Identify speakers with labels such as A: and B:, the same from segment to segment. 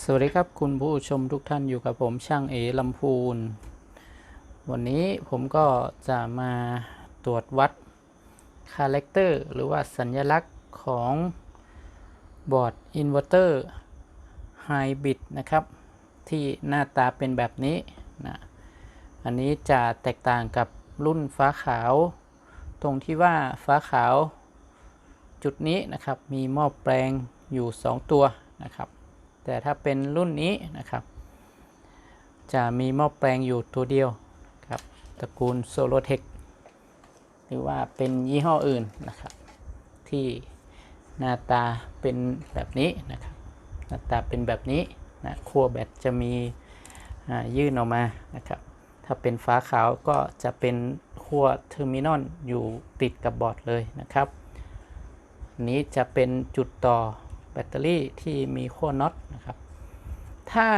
A: สวัสดีครับคุณผู้ชมทุกท่านอยู่กับผมช่างเอลำพูน วันนี้ผมก็จะมาตรวจวัดคาแรคเตอร์หรือว่าสัญลักษณ์ของบอร์ดอินเวอร์เตอร์ไฮบริดนะครับ ที่หน้าตาเป็นแบบนี้นะอันนี้จะแตกต่างกับรุ่นฟ้าขาว ตรงที่ว่าฟ้าขาวจุดนี้นะครับ มีหม้อแปลงอยู่ 2 ตัวนะครับ แต่ถ้าเป็นรุ่นนี้นะครับ จะมีหม้อแปลงอยู่ตัวเดียวครับตระกูลโซโลเทคหรือว่าเป็นยี่ห้ออื่นนะครับ ที่หน้าตาเป็นแบบนี้นะครับ หน้าตาเป็นแบบนี้นะขั้วแบตจะมียื่นออกมานะครับ ถ้าเป็นฟ้าขาวก็จะเป็นขั้วเทอร์มินอลอยู่ติดกับบอร์ดเลยนะครับ นี้จะเป็นจุดต่อ แบตเตอรี่ที่มีขั้วน็อตนะครับ ถ้า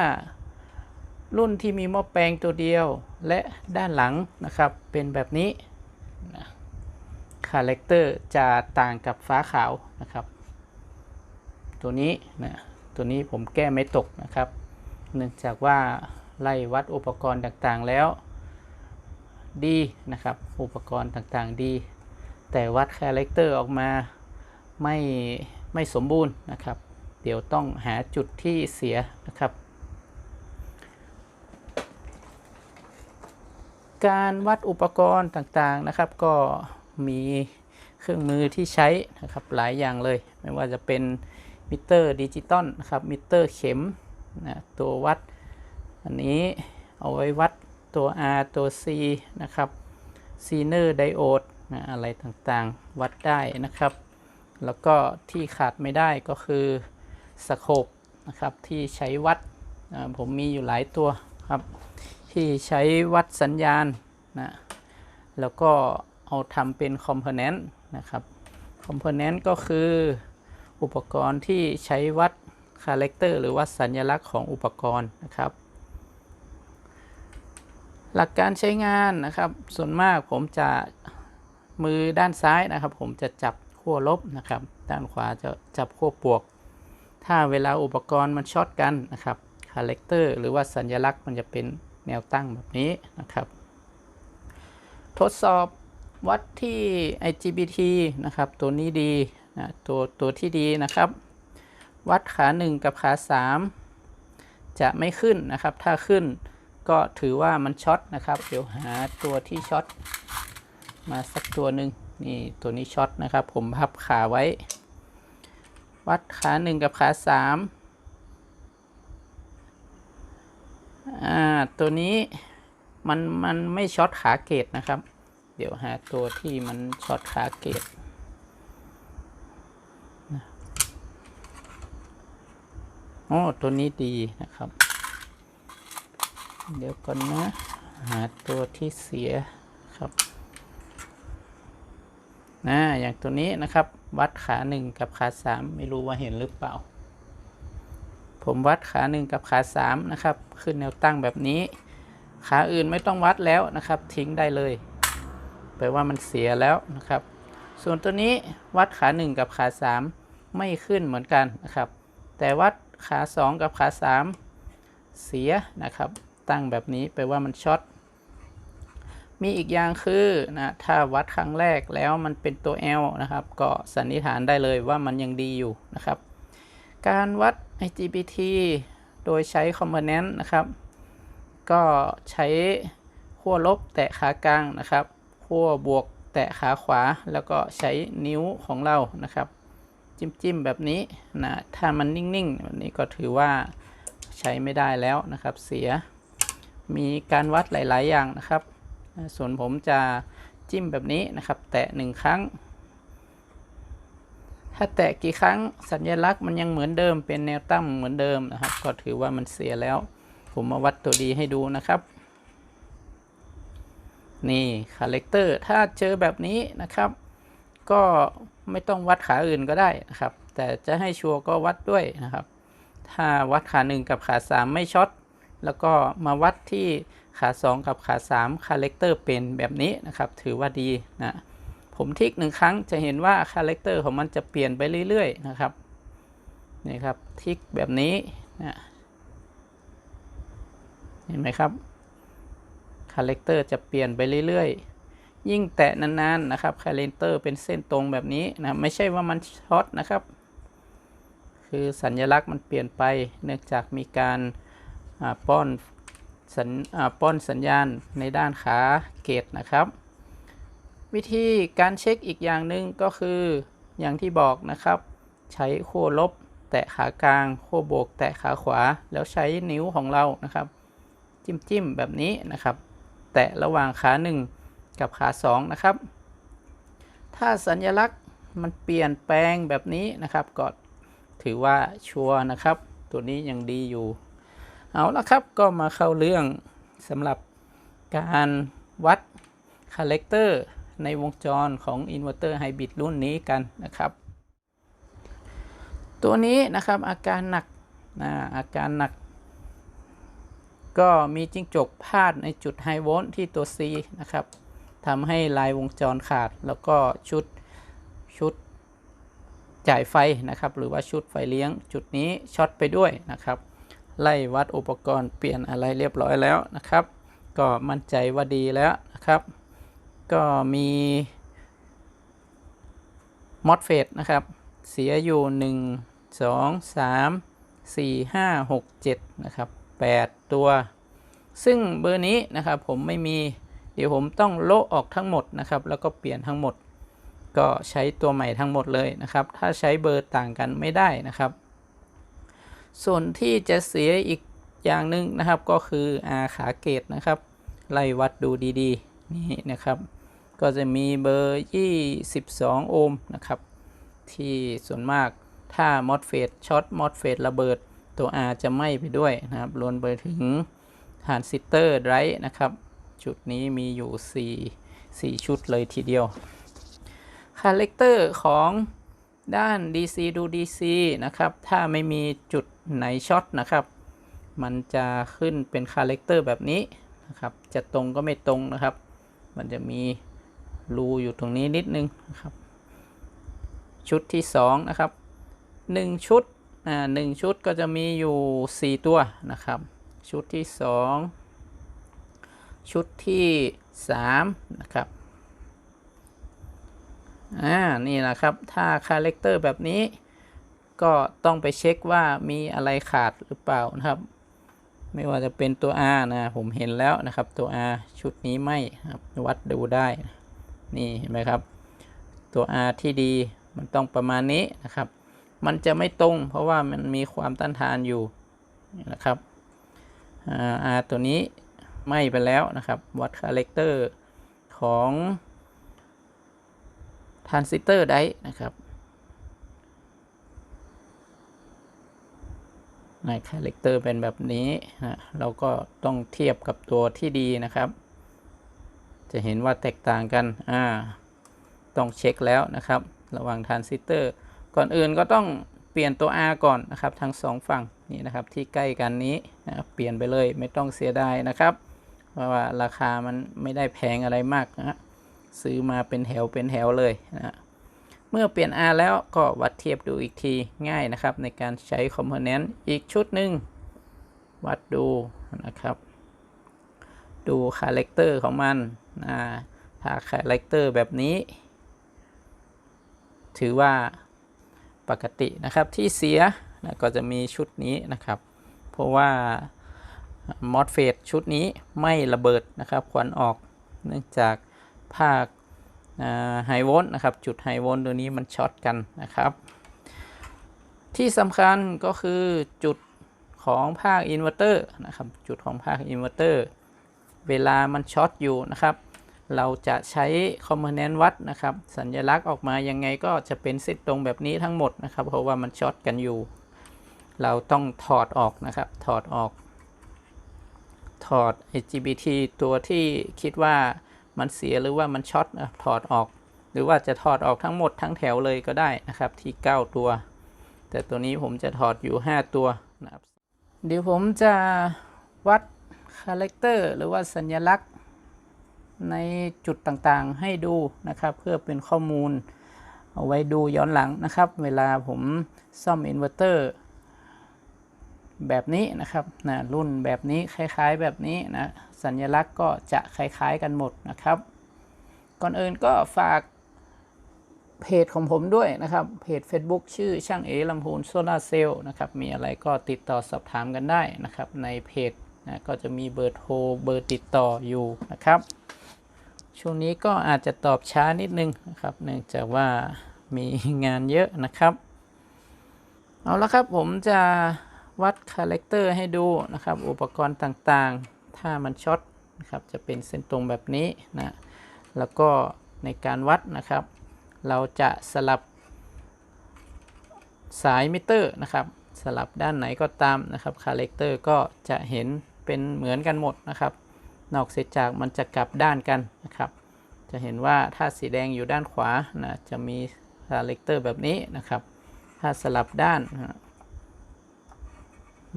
A: รุ่นที่มีหม้อแปลงตัวเดียวและด้านหลังนะครับเป็นแบบนี้นะคาแรคเตอร์จะต่างกับฟ้าขาวนะครับ ตัวนี้นะตัวนี้ผมแก้ไม่ตกนะครับ เนื่องจากว่าไล่วัดอุปกรณ์ต่างๆแล้วดีนะครับ อุปกรณ์ต่างๆดี แต่วัดคาแรคเตอร์ออกมาไม่ ไม่สมบูรณ์นะครับ เดี๋ยวต้องหาจุดที่เสียนะครับ การวัดอุปกรณ์ต่างๆนะครับ ก็มีเครื่องมือที่ใช้นะครับหลายอย่างเลย ไม่ว่าจะเป็นมิเตอร์ดิจิตอลนะครับมิเตอร์เข็มนะตัววัด อันนี้เอาไว้วัดตัว R ตัว C นะครับซีเนอร์ไดโอดนะอะไรต่างๆ วัดได้นะครับ แล้วก็ที่ขาดไม่ได้ก็คือสโคปนะครับที่ใช้วัดผมมีอยู่หลายตัวครับ ที่ใช้วัดสัญญาณนะแล้วก็เอาทำเป็นคอมโพเนนต์นะครับคอมโพเนนต์ก็คืออุปกรณ์ที่ใช้วัดคาแรคเตอร์หรือวัดสัญลักษณ์ของอุปกรณ์นะครับ หลักการใช้งานนะครับ ส่วนมากผมจะมือด้านซ้ายนะครับ ผมจะจับ ขั้วลบนะครับ ด้านขวาจะจับขั้วบวก ถ้าเวลาอุปกรณ์มันช็อตกันนะครับคาแรคเตอร์หรือว่าสัญลักษณ์มันจะเป็นแนวตั้งแบบนี้นะครับ ทดสอบวัดที่ IGBT นะครับ ตัวนี้ดีนะตัวตัวที่ดีนะครับ วัดขา 1 กับขา 3 จะไม่ขึ้นนะครับ ถ้าขึ้นก็ถือว่ามันช็อตนะครับ เดี๋ยวหาตัวที่ช็อตมาสักตัวหนึ่ง นี่ตัวนี้ช็อตนะครับ ผมพับขาไว้ วัดขา1กับขา3อ่าตัวนี้มันมันไม่ช็อตขาเกตนะครับ เดี๋ยวหาตัวที่มันช็อตขาเกตโอ้ตัวนี้ดีนะครับ เดี๋ยวก่อนนะ หาตัวที่เสียครับ นะอย่างตัวนี้นะครับ วัดขาหนึ่งกับขาสามไม่รู้ว่าเห็นหรือเปล่า ผมวัดขาหนึ่งกับขาสามนะครับ ขึ้นแนวตั้งแบบนี้ ขาอื่นไม่ต้องวัดแล้วนะครับ ทิ้งได้เลย แปลว่ามันเสียแล้วนะครับ ส่วนตัวนี้วัดขาหนึ่งกับขาสามไม่ขึ้นเหมือนกันนะครับ แต่วัดขาสองกับขาสามเสียนะครับ ตั้งแบบนี้แปลว่ามันช็อต มีอีกอย่างคือนะถ้าวัดครั้งแรกแล้วมันเป็นตัว L นะครับ ก็สันนิษฐานได้เลยว่ามันยังดีอยู่นะครับ การวัด IGBT โดยใช้คอมโพเนนต์นะครับ ก็ใช้ขั้วลบแตะขากลางนะครับขั้วบวกแตะขาขวาแล้วก็ใช้นิ้วของเรานะครับ จิ้มจิ้มแบบนี้นะถ้ามันนิ่งๆแบบนี้ก็ถือว่าใช้ไม่ได้แล้วนะครับ เสียมีการวัดหลาย ๆ อย่างนะครับ ส่วนผมจะจิ้มแบบนี้นะครับ แตะหนึ่งครั้ง ถ้าแตะกี่ครั้งสัญลักษณ์มันยังเหมือนเดิมเป็นแนวตั้งเหมือนเดิมนะครับ ก็ถือว่ามันเสียแล้ว ผมมาวัดตัวดีให้ดูนะครับ นี่คาแรคเตอร์ถ้าเจอแบบนี้นะครับ ก็ไม่ต้องวัดขาอื่นก็ได้นะครับ แต่จะให้ชัวร์ก็วัดด้วยนะครับ ถ้าวัดขาหนึ่งกับขาสามไม่ช็อตแล้วก็มาวัดที่ ขา2 กับขา3คาแรคเตอร์เป็นแบบนี้นะครับ ถือว่าดีนะ ผมทิกหนึ่งครั้งจะเห็นว่าคาแรคเตอร์ของมันจะเปลี่ยนไปเรื่อยๆนะครับนี่ครับทิกแบบนี้นะเห็นไหมครับคาแรคเตอร์จะเปลี่ยนไปเรื่อยๆ ยิ่งแตะนานๆนะครับคาแรคเตอร์เป็นเส้นตรงแบบนี้นะไม่ใช่ว่ามันช็อตนะครับ คือสัญลักษณ์มันเปลี่ยนไปเนื่องจากมีการป้อน สัญป้อนสัญญาณในด้านขาเกตนะครับ วิธีการเช็คอีกอย่างหนึ่งก็คืออย่างที่บอกนะครับ ใช้โค้วลบ แตะขากลางโค้โบวก แตะขาขวา แล้วใช้นิ้วของเรานะครับ จิ้มจิ้มแบบนี้นะครับ แตะระหว่างขา 1 กับขา 2 นะครับ ถ้าสัญลักษณ์มันเปลี่ยนแปลงแบบนี้นะครับก็ถือว่าชัวร์นะครับ ตัวนี้ยังดีอยู่ เอาละครับก็มาเข้าเรื่องสำหรับการวัดคาแรคเตอร์ในวงจรของอินเวอร์เตอร์ไฮบริดรุ่นนี้กันนะครับ ตัวนี้นะครับอาการหนักนะอาการหนัก ก็มีจิ้งจกพาดในจุดไฮโวลต์ที่ตัว C นะครับทำให้ลายวงจรขาดแล้วก็ชุดชุดจ่ายไฟนะครับ หรือว่าชุดไฟเลี้ยงจุดนี้ช็อตไปด้วยนะครับ ไล่วัดอุปกรณ์เปลี่ยนอะไรเรียบร้อยแล้วนะครับ ก็มั่นใจว่าดีแล้วนะครับ ก็มีมอดเฟดนะครับ เสียอยู่ 1 2 3 4 5 6 7 นะครับ 8 ตัว ซึ่งเบอร์นี้นะครับผมไม่มีเดี๋ยวผมต้องโละออกทั้งหมดนะครับ แล้วก็เปลี่ยนทั้งหมด ก็ใช้ตัวใหม่ทั้งหมดเลยนะครับ ถ้าใช้เบอร์ต่างกันไม่ได้นะครับ ส่วนที่จะเสียอีกอย่างหนึ่งนะครับก็คืออาขาเกตนะครับ ไล่วัดดูดีๆ นี่นะครับ ก็จะมีเบอร์ 22 โอห์มนะครับ ที่ส่วนมากถ้ามอดเฟดช็อตมอดเฟดระเบิดตัว R จะไหม้ไปด้วยนะครับรวมไปถึงฐานซิสเตอร์ไรนะครับ ชุดนี้มีอยู่ 4 4 ชุดเลยทีเดียวคาแรคเตอร์ของด้าน DC ดู DC นะครับ ถ้าไม่มีจุด ไหนช็อตนะครับ มันจะขึ้นเป็นคาแรคเตอร์แบบนี้นะครับ จะตรงก็ไม่ตรงนะครับ มันจะมีรูอยู่ตรงนี้นิดนึงนะครับ ชุดที่2นะครับ1ชุดอ่าหนึ่งชุดก็จะมีอยู่ 4 ตัวนะครับ ชุดที่ 2 ชุดที่3นะครับอ่านี่นะครับ ถ้าคาแรคเตอร์แบบนี้ ก็ต้องไปเช็คว่ามีอะไรขาดหรือเปล่านะครับ ไม่ว่าจะเป็นตัว R นะ ผมเห็นแล้วนะครับ ตัว R ชุดนี้ไม่ครับวัดดูได้ นี่เห็นไหมครับ ตัว R ที่ดีมันต้องประมาณนี้นะครับ มันจะไม่ตรง เพราะว่ามันมีความต้านทานอยู่นะครับ R ตัวนี้ไม่ไปแล้วนะครับ วัดคาแรคเตอร์ของทรานซิสเตอร์ได้นะครับ ในคาแรคเตอร์เป็นแบบนี้นะเราก็ต้องเทียบกับตัวที่ดีนะครับ จะเห็นว่าแตกต่างกันอ่าต้องเช็คแล้วนะครับ ระหว่างทรานซิสเตอร์ ก่อนอื่นก็ต้องเปลี่ยนตัว R ก่อนนะครับ ทั้งสองฝั่งนี่นะครับที่ใกล้กันนี้นะเปลี่ยนไปเลยไม่ต้องเสียดายนะครับ เพราะว่าราคามันไม่ได้แพงอะไรมากนะซื้อมาเป็นแถวเป็นแถวเลยนะ เมื่อเปลี่ยน R แล้วก็วัดเทียบดูอีกทีง่ายนะครับ ในการใช้คอมโพเนนต์อีกชุดหนึ่งวัดดูนะครับ ดูคาแรคเตอร์ของมันถ้าคาแรคเตอร์แบบนี้ ถือว่าปกตินะครับที่เสียนะก็จะมีชุดนี้นะครับ เพราะว่ามอสเฟตชุดนี้ไม่ระเบิดนะครับ ควันออกเนื่องจากภาค ไฮโวลต์นะครับจุดไฮโวลต์ตัวนี้มันช็อตกันนะครับ ที่สำคัญก็คือจุดของภาคอินเวอร์เตอร์นะครับจุดของภาคอินเวอร์เตอร์เวลามันช็อตอยู่นะครับ เราจะใช้คอมโพเนนต์วัดนะครับ สัญลักษณ์ออกมายังไงก็จะเป็นเส้นตรงแบบนี้ทั้งหมดนะครับ เพราะว่ามันช็อตกันอยู่ เราต้องถอดออกนะครับ ถอดออก ถอด IGBT ตัวที่คิดว่า มันเสียหรือว่ามันช็อตถอดออก หรือว่าจะถอดออกทั้งหมดทั้งแถวเลยก็ได้นะครับ ที่ 9 ตัว แต่ตัวนี้ผมจะถอดอยู่ 5 ตัวนะครับเดี๋ยวผมจะวัดคาแรคเตอร์หรือว่าสัญลักษณ์ในจุดต่างๆให้ดูนะครับ เพื่อเป็นข้อมูลเอาไว้ดูย้อนหลังนะครับ เวลาผมซ่อมอินเวอร์เตอร์แบบนี้นะครับนะรุ่นแบบนี้คล้ายๆแบบนี้นะ สัญลักษณ์ก็จะคล้ายๆกันหมดนะครับ ก่อนอื่นก็ฝากเพจของผมด้วยนะครับ เพจ Facebook ชื่อช่างเอลำพูนโซลาเซลล์นะครับ มีอะไรก็ติดต่อสอบถามกันได้นะครับ ในเพจนะก็จะมีเบอร์โทรเบอร์ติดต่ออยู่นะครับ ช่วงนี้ก็อาจจะตอบช้านิดนึงนะครับ เนื่องจากว่ามีงานเยอะนะครับ เอาละครับผมจะวัดคาแรคเตอร์ให้ดูนะครับ อุปกรณ์ต่างๆ ถ้ามันช็อตนะครับจะเป็นเส้นตรงแบบนี้นะแล้วก็ในการวัดนะครับ เราจะสลับสายมิเตอร์นะครับสลับด้านไหนก็ตามนะครับคาแรคเตอร์ก็จะเห็นเป็นเหมือนกันหมดนะครับ นอกเสียจากมันจะกลับด้านกันนะครับ จะเห็นว่าถ้าสีแดงอยู่ด้านขวานะจะมีคาแรคเตอร์แบบนี้นะครับ ถ้าสลับด้านนะ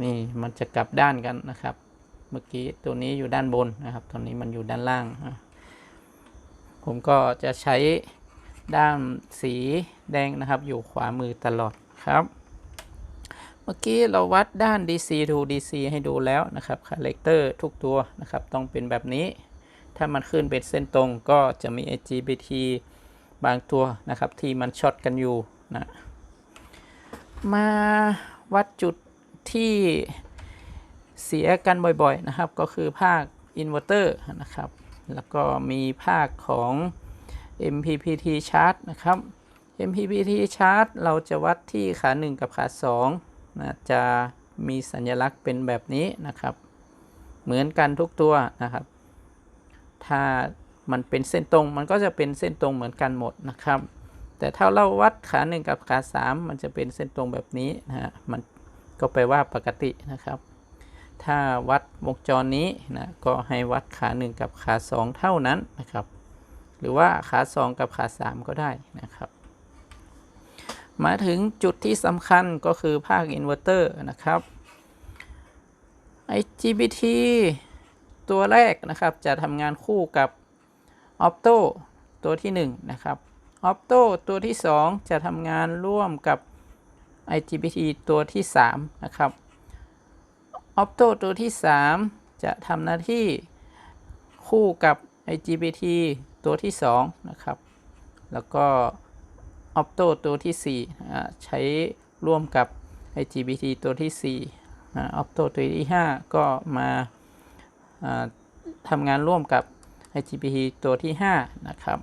A: นี่มันจะกลับด้านกันนะครับ เมื่อกี้ตัวนี้อยู่ด้านบนนะครับตอนนี้มันอยู่ด้านล่าง ผมก็จะใช้ด้านสีแดงนะครับ อยู่ขวามือตลอดครับ เมื่อกี้เราวัดด้าน DC to DC ให้ดูแล้วนะครับคาแรคเตอร์ทุกตัวนะครับ ต้องเป็นแบบนี้ ถ้ามันขึ้นเป็นเส้นตรงก็จะมี LGBT บางตัวนะครับที่มันช็อตกันอยู่นะมาวัดจุดที่ เสียกันบ่อยๆนะครับ ก็คือภาคอินเวอร์เตอร์นะครับ แล้วก็มีภาคของ MPPT chart นะครับ MPPT chart เราจะวัดที่ขา 1 กับขา2นะจะมีสัญลักษณ์เป็นแบบนี้นะครับ เหมือนกันทุกตัวนะครับ ถ้ามันเป็นเส้นตรงมันก็จะเป็นเส้นตรงเหมือนกันหมดนะครับ แต่ถ้าเราวัดขาหนึ่งกับขาสามมันจะเป็นเส้นตรงแบบนี้นะฮะมันก็แปลว่าปกตินะครับ ถ้าวัดวงจรนี้นะก็ให้วัดขาหนึ่งกับขาสองเท่านั้นนะครับ หรือว่าขาสองกับขาสามก็ได้นะครับมาถึงจุดที่สำคัญก็คือภาคอินเวอร์เตอร์นะครับ IGBT ตัวแรกนะครับจะทำงานคู่กับ Opto ตัวที่1นะครับ Opto ตัวที่ 2 จะทำงานร่วมกับ IGBT ตัวที่ 3 นะครับ Opto ตัวที่ 3 จะทำหน้าที่คู่กับ IGBT ตัวที่ 2 นะครับ แล้วก็ Opto ตัวที่4อ่ใช้ร่วมกับ IGBT ตัวที่ 4อ่า Opto ตัวที่ 5 ก็มาทำงานร่วมกับ IGBT ตัวที่ 5 นะครับ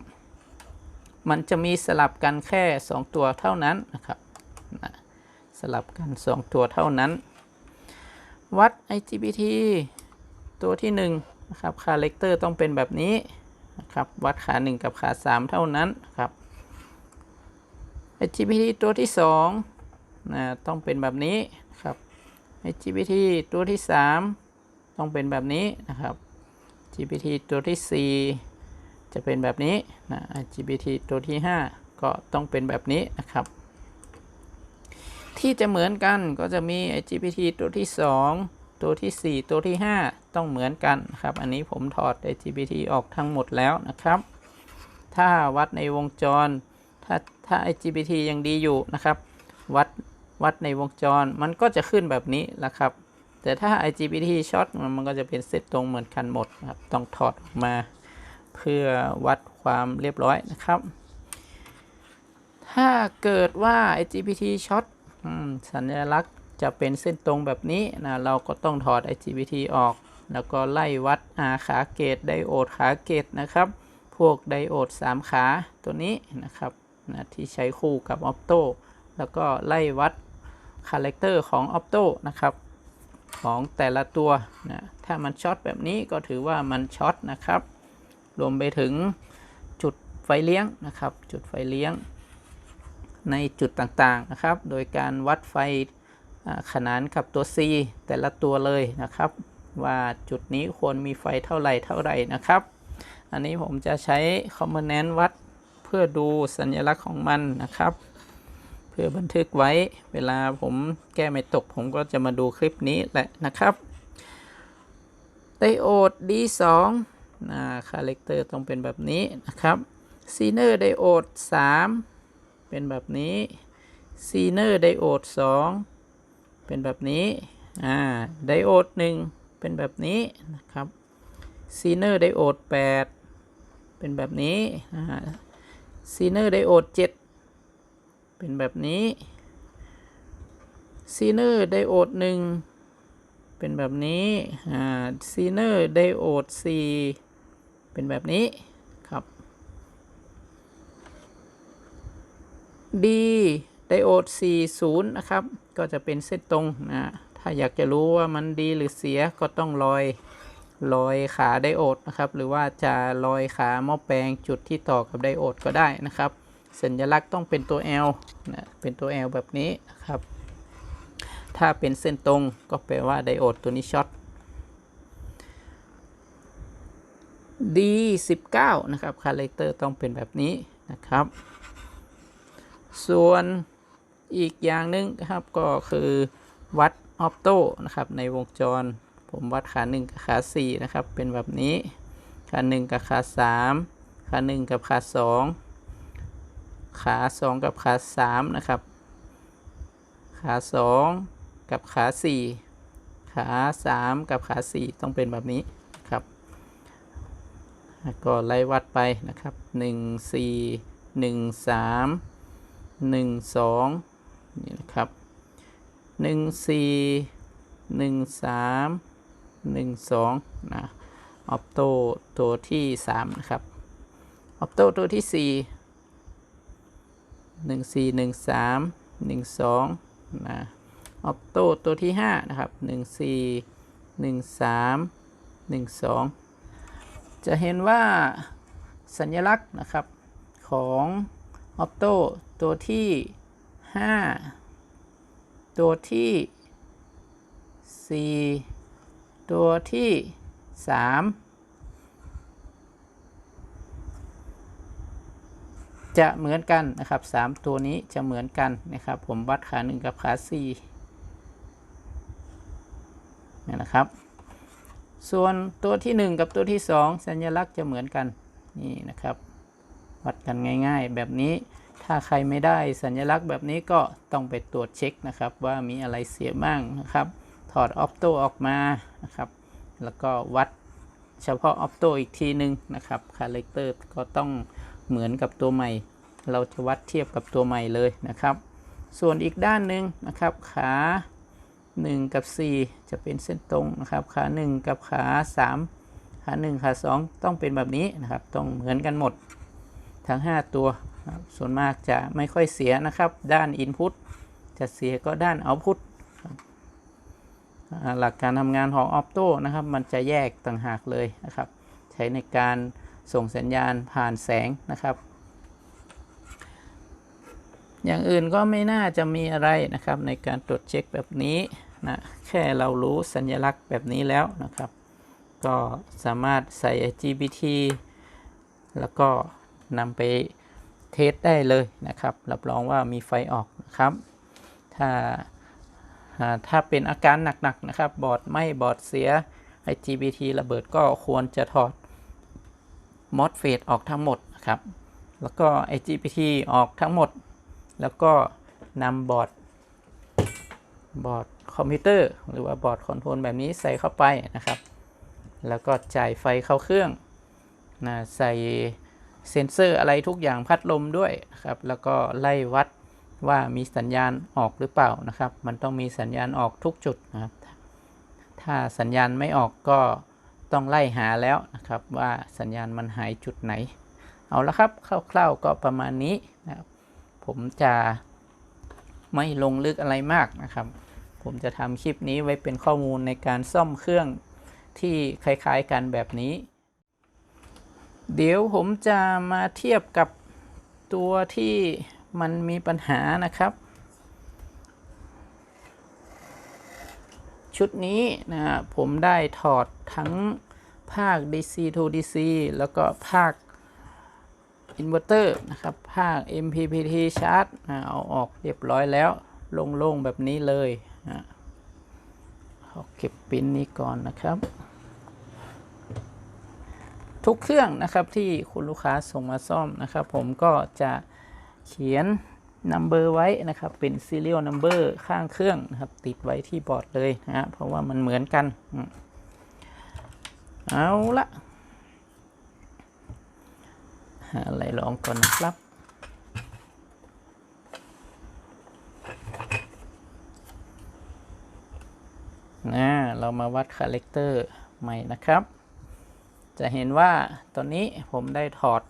A: มันจะมีสลับกันแค่ 2 ตัวเท่านั้นนะครับ สลับกัน 2 ตัวเท่านั้น วัด IGBT ตัวที่1นะครับคาแรคเตอร์ต้องเป็นแบบนี้นะครับวัดขา 1 กับขา 3 เท่านั้นครับ IGBT ตัวที่2นะต้องเป็นแบบนี้ครับ IGBT ตัวที่ 3 ต้องเป็นแบบนี้นะครับ GPT ตัวที่ 4 จะเป็นแบบนี้นะ GPT ตัวที่ 5 ก็ต้องเป็นแบบนี้นะครับ ที่จะเหมือนกันก็จะมี GPT ตัวที่ 2 ตัวที่ 4 ตัวที่ 5 ต้องเหมือนกันครับ อันนี้ผมถอด GPT ออกทั้งหมดแล้วนะครับ ถ้าวัดในวงจร ถ้าถ้า IGBT ยังดีอยู่นะครับ วัดวัดในวงจรมันก็จะขึ้นแบบนี้ละครับ แต่ถ้า IGBT ช็อตมันก็จะเป็นเซตตรงเหมือนกันหมดครับ ต้องถอดออกมา เพื่อวัดความเรียบร้อยนะครับ ถ้าเกิดว่า IGBT ช็อต สัญลักษณ์จะเป็นเส้นตรงแบบนี้นะเราก็ต้องถอด IGBT ออก แล้วก็ไล่วัดอาขาเกตไดโอดขาเกตนะครับ พวกไดโอด 3 ขาตัวนี้นะครับนะที่ใช้คู่กับออ t โตแล้วก็ไล่วัดคาแรคเตอร์ของออ t โตนะครับ ของแต่ละตัวนะถ้ามันช็อตแบบนี้ก็ถือว่ามันช็อตนะครับ รวมไปถึงจุดไฟเลี้ยงนะครับ จุดไฟเลี้ยง ในจุดต่างๆนะครับ โดยการวัดไฟขนานกับตัว C แต่ละตัวเลยนะครับ ว่าจุดนี้ควรมีไฟเท่าไหร่เท่าไหร่นะครับ อันนี้ผมจะใช้คอมโพเนนต์วัดเพื่อดูสัญลักษณ์ของมันนะครับ เพื่อบันทึกไว้เวลาผมแก้ไม่ตก ผมก็จะมาดูคลิปนี้แหละนะครับไดโอด D2 นะคาแรคเตอร์ต้องเป็นแบบนี้นะครับซีเนอร์ไดโอด3 เป็นแบบนี้ซีเนอร์ไดโอด2เป็นแบบนี้อ่าไดโอดหนึ่งเป็นแบบนี้นะครับซีเนอร์ไดโอด8เป็นแบบนี้อ่าซีเนอร์ไดโอด7เป็นแบบนี้ซีเนอร์ไดโอดหนึ่งเป็นแบบนี้อ่าซีเนอร์ไดโอด4เป็นแบบนี้ครับ D ไดโอด 40 นะครับ ก็จะเป็นเส้นตรงนะถ้าอยากจะรู้ว่ามันดีหรือเสียก็ต้องลอยลอยขาไดโอดนะครับ หรือว่าจะลอยขาหม้อแปลงจุดที่ต่อกับไดโอดก็ได้นะครับ สัญลักษณ์ต้องเป็นตัว L นะเป็นตัว L แบบนี้นะครับ ถ้าเป็นเส้นตรงก็แปลว่าไดโอดตัวนี้ช็อต D 19 นะครับคาแรคเตอร์ต้องเป็นแบบนี้นะครับ ส่วนอีกอย่างหนึ่งนะครับก็คือวัดออปโตนะครับในวงจร ผมวัดขา1กับขา4นะครับเป็นแบบนี้ขา1กับขา3ขา1กับขา2ขา2กับขา3นะครับขา2กับขา4ขา3กับขา4ต้องเป็นแบบนี้ครับก็ไล่วัดไปนะครับ 1 4 1 3 หนึ่งสองนี่นะครับหนึ่งสี่หนึ่งสามหนึ่งสองนะ ออปโตตัวที่สามนะครับ ออปโตตัวที่สี่หนึ่งสี่หนึ่งสามหนึ่งสองนะ ออปโตตัวที่ห้านะครับหนึ่งสี่หนึ่งสามหนึ่งสองจะเห็นว่าสัญลักษณ์นะครับของ ออปโตตัวที่5ตัวที่4ตัวที่3จะเหมือนกันนะครับ3ตัวนี้จะเหมือนกันนะครับ ผมวัดขา1กับขา4นี่นะครับ ส่วนตัวที่1กับตัวที่2สัญลักษณ์จะเหมือนกันนี่นะครับ วัดกันง่าย ๆ แบบนี้ถ้าใครไม่ได้สัญลักษณ์แบบนี้ก็ต้องไปตรวจเช็คนะครับ ว่ามีอะไรเสียบ้างนะครับ ถอดออปโตออกมานะครับ แล้วก็วัดเฉพาะออปโตอีกทีนึงนะครับคาแรคเตอร์ก็ต้องเหมือนกับตัวใหม่ เราจะวัดเทียบกับตัวใหม่เลยนะครับ ส่วนอีกด้านหนึ่งนะครับ ขา 1 กับ 4 จะเป็นเส้นตรงนะครับ ขา 1 กับขา 3 ขา 1 ขา 2 ต้องเป็นแบบนี้นะครับ ต้องเหมือนกันหมด ทั้ง 5 ตัว ส่วนมากจะไม่ค่อยเสียนะครับ ด้าน Input จะเสียก็ด้าน Output หลักการทำงานของ Opto นะครับ มันจะแยกต่างหากเลยนะครับ ใช้ในการส่งสัญญาณผ่านแสงนะครับ อย่างอื่นก็ไม่น่าจะมีอะไรนะครับ ในการตรวจเช็คแบบนี้นะแค่เรารู้สัญลักษณ์แบบนี้แล้วนะครับ ก็สามารถใส่ GPT แล้วก็ นำไปเทสได้เลยนะครับ รับรองว่ามีไฟออกนะครับ ถ้าถ้าเป็นอาการหนักๆนะครับ บอร์ดไหม่บอร์ดเสีย IGBT ระเบิดก็ควรจะถอด MOSFET ออกทั้งหมดนะครับ แล้วก็ IGBT ออกทั้งหมด แล้วก็นำบอร์ดบอร์ดคอมพิวเตอร์หรือว่าบอร์ดคอนโทรลแบบนี้ใส่เข้าไปนะครับ แล้วก็จ่ายไฟเข้าเครื่องนะใส่ เซ็นเซอร์อะไรทุกอย่างพัดลมด้วยครับ แล้วก็ไล่วัดว่ามีสัญญาณออกหรือเปล่านะครับ มันต้องมีสัญญาณออกทุกจุดนะครับ ถ้าสัญญาณไม่ออกก็ต้องไล่หาแล้วนะครับ ว่าสัญญาณมันหายจุดไหน เอาละครับคร่าวๆก็ประมาณนี้นะครับ ผมจะไม่ลงลึกอะไรมากนะครับ ผมจะทำคลิปนี้ไว้เป็นข้อมูลในการซ่อมเครื่องที่คล้ายๆกันแบบนี้ เดี๋ยวผมจะมาเทียบกับตัวที่มันมีปัญหานะครับ ชุดนี้นะผมได้ถอดทั้งภาค DC to DC แล้วก็ภาคอินเวอร์เตอร์นะครับ ภาค MPPT chart นะเอาออกเรียบร้อยแล้ว โล่งๆ แบบนี้เลยนะขอเก็บปิ้นนี้ก่อนนะครับ ทุกเครื่องนะครับที่คุณลูกค้าส่งมาซ่อมนะครับผมก็จะเขียน number ไว้นะครับเป็น serial number ข้างเครื่องนะครับติดไว้ที่บอร์ดเลยนะฮะเพราะว่ามันเหมือนกันเอาละหาอะไรลองก่อนนะครับนะเรามาวัดคาแรคเตอร์ใหม่นะครับ จะเห็นว่าตอนนี้ผมได้ถอด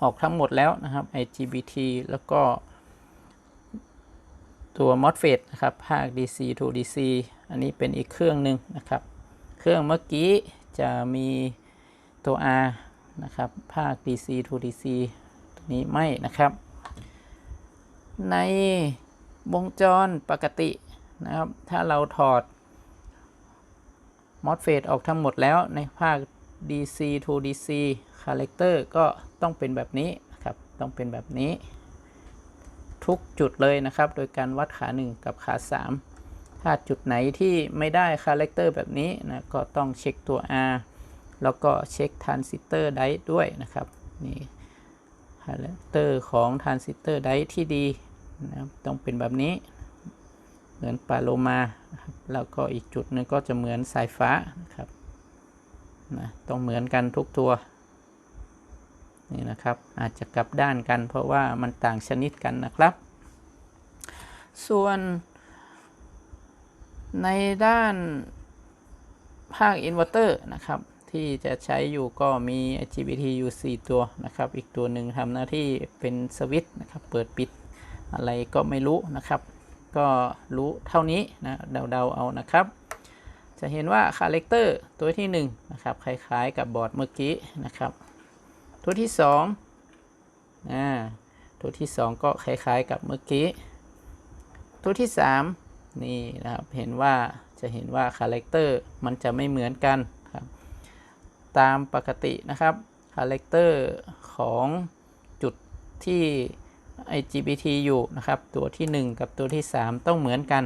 A: ออกทั้งหมดแล้วนะครับ IGBT แล้วก็ ตัว MOSFET นะครับ ภาค DC to DC อันนี้เป็นอีกเครื่องหนึ่งนะครับ เครื่องเมื่อกี้จะมีตัว R นะครับ ภาค DC to DC ตัวนี้ไม่นะครับ ในวงจรปกตินะครับ ถ้าเราถอด MOSFET ออกทั้งหมดแล้วในภาค DC to DC character ก็ต้องเป็นแบบนี้นครับ ต้องเป็นแบบนี้ ทุกจุดเลยนะครับ โดยการวัดขา 1 กับขา 3 ถ้าจุดไหนที่ไม่ได้คาแรคเตอร์แบบนี้นะก็ต้องเช็คตัว R แล้วก็เช็คทรานซิสเตอร์ไดด้วยนะครับนี่คาแรคเตอร์ของทรานซิสเตอร์ไดที่ดีนะครับต้องเป็นแบบนี้ เหมือนปลาโลมาแล้วก็อีกจุดหนึ่งก็จะเหมือนสายฟ้านะครับ นะต้องเหมือนกันทุกตัวนี่นะครับอาจจะกลับด้านกันเพราะว่ามันต่างชนิดกันนะครับ ส่วนในด้านภาคอินเวอร์เตอร์นะครับ ที่จะใช้อยู่ก็มี IGBT อยู่4ตัวนะครับ อีกตัวหนึ่งทำหน้าที่เป็นสวิตช์นะครับ เปิดปิดอะไรก็ไม่รู้นะครับ ก็รู้เท่านี้นะเดาๆเอานะครับ จะเห็นว่าคาแรคเตอร์ตัวที่1นะครับคล้ายๆกับบอร์ดเมื่อกี้นะครับ ตัวที่2อ่าตัวที่ 2 ก็คล้ายๆกับเมื่อกี้ ตัวที่ 3 นี่นะครับเห็นว่าจะเห็นว่าคาแรคเตอร์มันจะไม่เหมือนกันครับตามปกตินะครับคาแรคเตอร์ของจุดที่ IGBT อยู่นะครับตัวที่ 1 กับตัวที่ 3 ต้องเหมือนกัน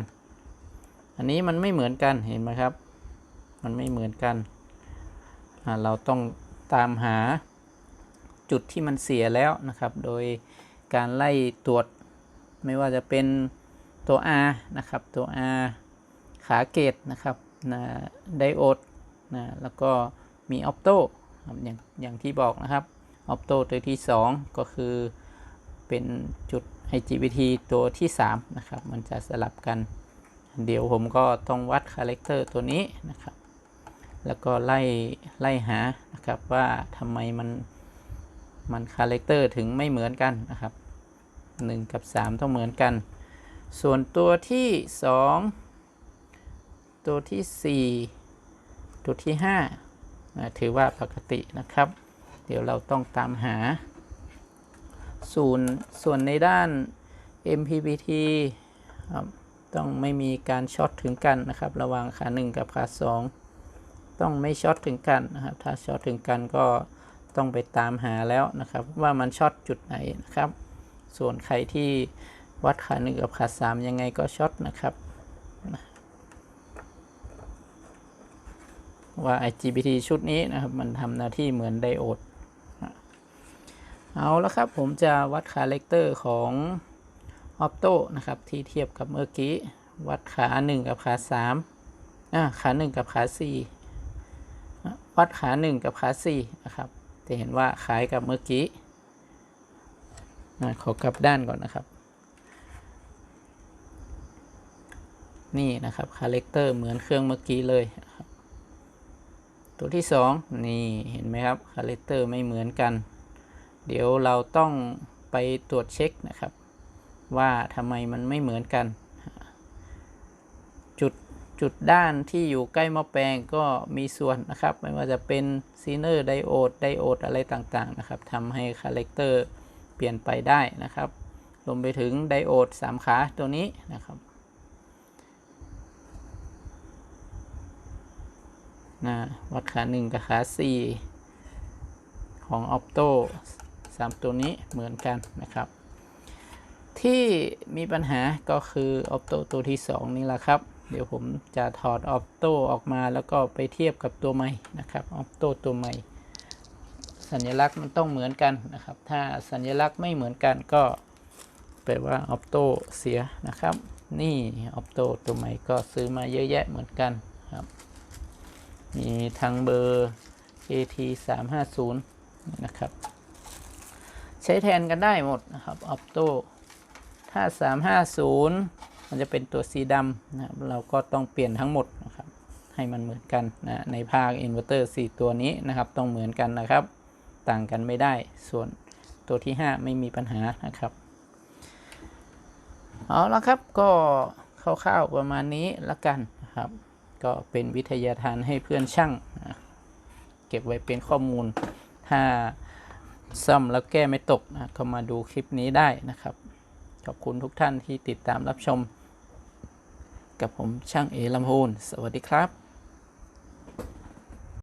A: อันนี้มันไม่เหมือนกันเห็นไหมครับ มันไม่เหมือนกัน เราต้องตามหาจุดที่มันเสียแล้วนะครับ โดยการไล่ตรวจไม่ว่าจะเป็นตัว R นะครับ ตัว R ขาเกตนะครับนะไดโอดนะแล้วก็มีออปโตอย่างอย่างที่บอกนะครับออปโตตัวที่ 2 ก็คือเป็นจุด IGBT ตัวที่ 3 นะครับ มันจะสลับกัน เดี๋ยวผมก็ต้องวัดคาแรคเตอร์ตัวนี้นะครับ แล้วก็ไล่ไล่หานะครับว่าทำไมมันมันคาแรคเตอร์ถึงไม่เหมือนกันนะครับ 1 กับ 3 ต้องเหมือนกัน ส่วนตัวที่ 2 ตัวที่ 4 ตัวที่5นะถือว่าปกตินะครับ เดี๋ยวเราต้องตามหา ส่วนส่วนในด้าน MPPT ต้องไม่มีการช็อตถึงกันนะครับ ระหว่างขา 1 กับขา 2 ต้องไม่ช็อตถึงกันนะครับ ถ้าช็อตถึงกันก็ต้องไปตามหาแล้วนะครับ ว่ามันช็อตจุดไหนนะครับ ส่วนใครที่วัดขา1กับขา3ยังไงก็ช็อตนะครับว่า IGBT ชุดนี้นะครับ มันทำหน้าที่เหมือนไดโอด เอาแล้วครับ ผมจะวัดคาแรคเตอร์ของออปโตนะครับ ที่เทียบกับเมื่อกี้ วัดขา 1 กับขา3อ่าขา 1 กับขา 4 วัดขา 1 กับขา4นะครับ จะเห็นว่าคล้ายกับเมื่อกี้ขอกลับด้านก่อนนะครับ นี่นะครับคาแรคเตอร์เหมือนเครื่องเมื่อกี้เลย ตัวที่ 2 นี่เห็นไหมครับคาแรคเตอร์ไม่เหมือนกัน เดี๋ยวเราต้องไปตรวจเช็คนะครับ ว่าทำไมมันไม่เหมือนกัน จุดด้านที่อยู่ใกล้หม้อแปลงก็มีส่วนนะครับ ไม่ว่าจะเป็นซีเนอร์ไดโอดไดโอดอะไรต่างๆนะครับทำให้คาแรคเตอร์เปลี่ยนไปได้นะครับรวมไปถึงไดโอด 3 ขาตัวนี้นะครับนะวัดขา 1 กับขา 4 ของ Opto 3ตัวนี้เหมือนกันนะครับ ที่มีปัญหาก็คือ Opto ตัวที่ 2 นี่แหละครับ เดี๋ยวผมจะถอด Opto ออกมาแล้วก็ไปเทียบกับตัวใหม่นะครับ Opto ตัวใหม่ สัญลักษณ์มันต้องเหมือนกันนะครับ ถ้าสัญลักษณ์ไม่เหมือนกันก็แปลว่าออปโตเสียนะครับ นี่ออปโตตัวใหม่ก็ซื้อมาเยอะแยะเหมือนกันครับ มีทั้งเบอร์ AT 3 5 0นะครับ ใช้แทนกันได้หมดนะครับออปโตถ้า 350 มันจะเป็นตัวสีดำนะครับเราก็ต้องเปลี่ยนทั้งหมดนะครับให้มันเหมือนกันนะในภาคอินเวอร์เตอร์4ตัวนี้นะครับ ต้องเหมือนกันนะครับ ต่างกันไม่ได้ส่วนตัวที่ 5 ไม่มีปัญหานะครับเอาละครับก็คร่าวๆประมาณนี้ละกันนะครับ ก็เป็นวิทยาทานให้เพื่อนช่างนะเก็บไว้เป็นข้อมูล ถ้าซ่อมแล้วแก้ไม่ตกนะก็มาดูคลิปนี้ได้นะครับ ขอบคุณทุกท่านที่ติดตามรับชม กับผมช่างเอลำพูนสวัสดีครับ